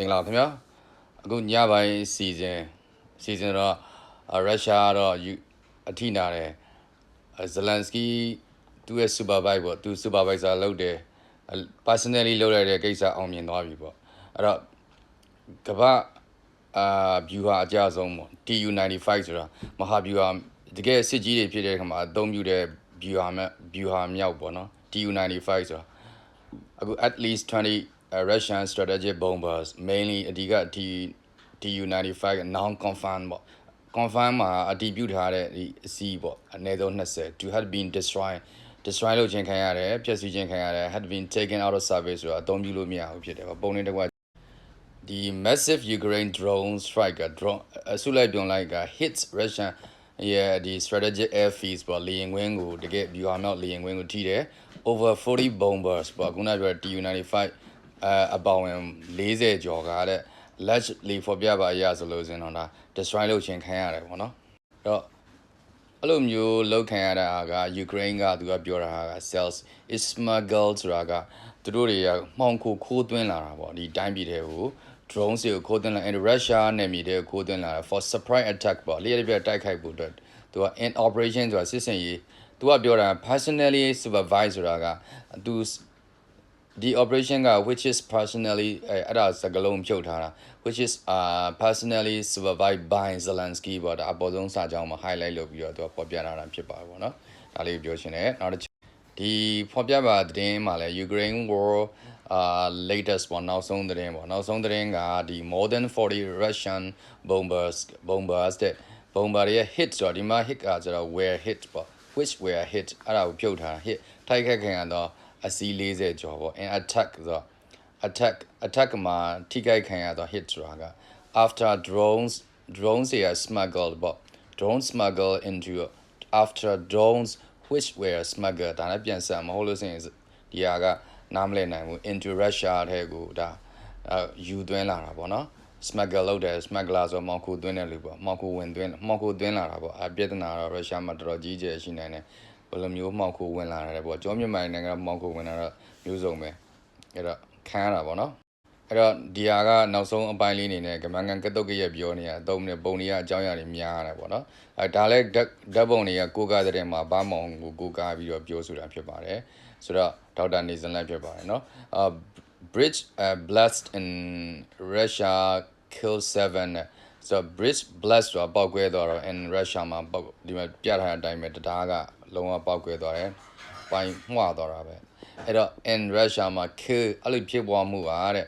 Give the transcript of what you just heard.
မင်္ဂလာပါခင်ဗျာအခုညပိုင်းစီစဉ်စီစဉ်တော့ရုရှားတော့ယူအထိနာတယ်ဇလန်စကီသူ့ရဲ့ supervise ပေါ့သူ supervisor လုပ်တယ် personally လုပ်ရတဲ့ကိစ္စအောင်မြင်သွားပြီပေါ့အဲ့တော့ကမ္ဘာအာ view ဟာအကြဆုံးပေါ့ TU95 ဆိုတာမဟာ view ဟာတကယ်စစ်ကြီးတွေဖြစ်တဲ့ခါမှာအသုံးပြုတဲ့ view ဟာမဲ့ view ဟာမြောက်ပေါ့နော် TU95 ဆိုတာအခု at least 20 uh, Russian strategic bombers mainly အဓိက T TU95 non confirm ပေါ့ confirm မှာအတည်ပြုထားတဲ့ဒီအစီးပေါ့အနည်းဆုံး20 to had been destroyed destroy လုပ်ခြင်းခံရတယ်ဖျက်ဆီးခြင်းခံရတယ် had been taken out of service ဆိုတော့အသုံးပြုလို့မရဘူးဖြစ်တယ်ပေါ့ပုံနေတစ်ခွက်ဒီ massive Ukraine drone strike က drone အစုလိုက်ပြုံလိုက်က hits Russian ရဲ့ဒီ strategic airfields ပေါ့လေယာဉ်ကွင်းကိုတကယ် view အောင်တော့လေယာဉ်ကွင်းကိုထိတယ် over 40 bombers ပေါ့ခုနပြောတဲ့ TU95 အဲအပေါဝင်40ကျော်ကားတဲ့ largely for ပြပါအရာဆိုလို့စင်တော့ဒါ destroy လုပ်ခြင်းခံရတယ်ပေါ့နော်အဲ့တော့အဲ့လိုမျိုးလောက်ခံရတာက Ukraine ကသူကပြောတာက cells is smuggled ဆိုတာကသူတို့တွေကမှောင်ခိုခိုးသွင်းလာတာပေါ့ဒီတိုင်းပြည်တွေကို drone တွေကိုခိုးသွင်းလာ and Russia နယ်မြေတွေကိုခိုးသွင်းလာတာ for surprise attack ပေါ့လျှက်ပြတိုက်ခိုက်ဖို့အတွက်သူက in operation ဆိုတာစစ်စင်ရေးသူကပြောတာ personally supervise ဆိုတာကသူ ဒီ operation က which is personally အဲ့အဲ့ဒါစကလုံးဖြုတ်ထားတာ which is uh personally supervised by Zelensky ပေါ့ဒါအပေါ်ဆုံးစာကြောင်းမှာ highlight လုပ်ပြီးတော့သူကဖော်ပြထားတာဖြစ်ပါတယ်ပေါ့နော်ဒါလေးပြောရှင်တယ်နောက်တစ်ချက်ဒီဖော်ပြပါသတင်းမှာလဲ Ukraine war uh latest ပေါ့နောက်ဆုံးသတင်းပေါ့နောက်ဆုံးသတင်းကဒီ more than 40 Russian bombers bombers တဲ့ bomber ရဲ့ hit ဆိုတော့ဒီမှာ hit ကကျတော့ were hit ပေါ့ which were hit အဲ့ဒါကိုဖြုတ်ထားတာ hit ထိုက်ခက်ခင်ကတော့ အစီး40ကျော်ပေါ့ and attack ဆိုတော့ attack attack မှာထိခိုက်ခံရတော့ hit ဆိုတာက after drones drones တွေ smuggled ပေါ့ drone smuggle into after drones which were smuggled ဒါလည်းပြန်ဆက်မဟုတ်လို့ဆိုရင်ဒီဟာကနားမလည်နိုင်ဘူး into Russia ထဲကိုဒါအဲယူသွင်းလာတာပေါ့နော် smuggle လုပ်တယ် smuggler ဆိုမောင်ခိုသွင်းတယ်လို့ပေါ့မောင်ခိုဝင်သွင်းမောင်ခိုသွင်းလာတာပေါ့အပြဿနာတော့ရုရှားမှာတော်တော်ကြီးကျယ်ရှိနိုင်တယ် ဘယ်လိုမျိုးမောင်ခိုဝင်လာတယ်ပေါ့ကျောမြန်မာနိုင်ငံကမောင်ခိုဝင်လာတော့မျိုးစုံပဲအဲ့တော့ခံရတာပေါ့နော်အဲ့တော့ဒီဟာကနောက်ဆုံးအပိုင်းလေးအနေနဲ့ကမန်ကန်ကတုတ်ကရက်ပြောနေရအသုံးနဲ့ပုံတွေကအကြောင်းအရာတွေများရတယ်ပေါ့နော်အဲဒါလည်းဓာတ်ပုံတွေကကိုကားတဲ့မှာဘာမောင်ကိုကိုကားပြီးတော့ပြောဆိုတာဖြစ်ပါတယ်ဆိုတော့ဒေါက်တာနေဇန်လက်ဖြစ်ပါတယ်နော်အာ bridge uh, blast in Russia kill 7နဲ့ဆိုတော့ bridge blast ဆိုတာပောက်ကွဲသွားတော့ in Russia မှာပောက်ဒီမှာပြထားတဲ့အတိုင်းပဲတရားက လုံးဝပောက်ကွဲသွားတယ်။ပိုင်းမှွာသွားတာပဲ။အဲ့တော့ in Russia မှာ kill အဲ့လိုဖြစ်ပွားမှုပါတဲ့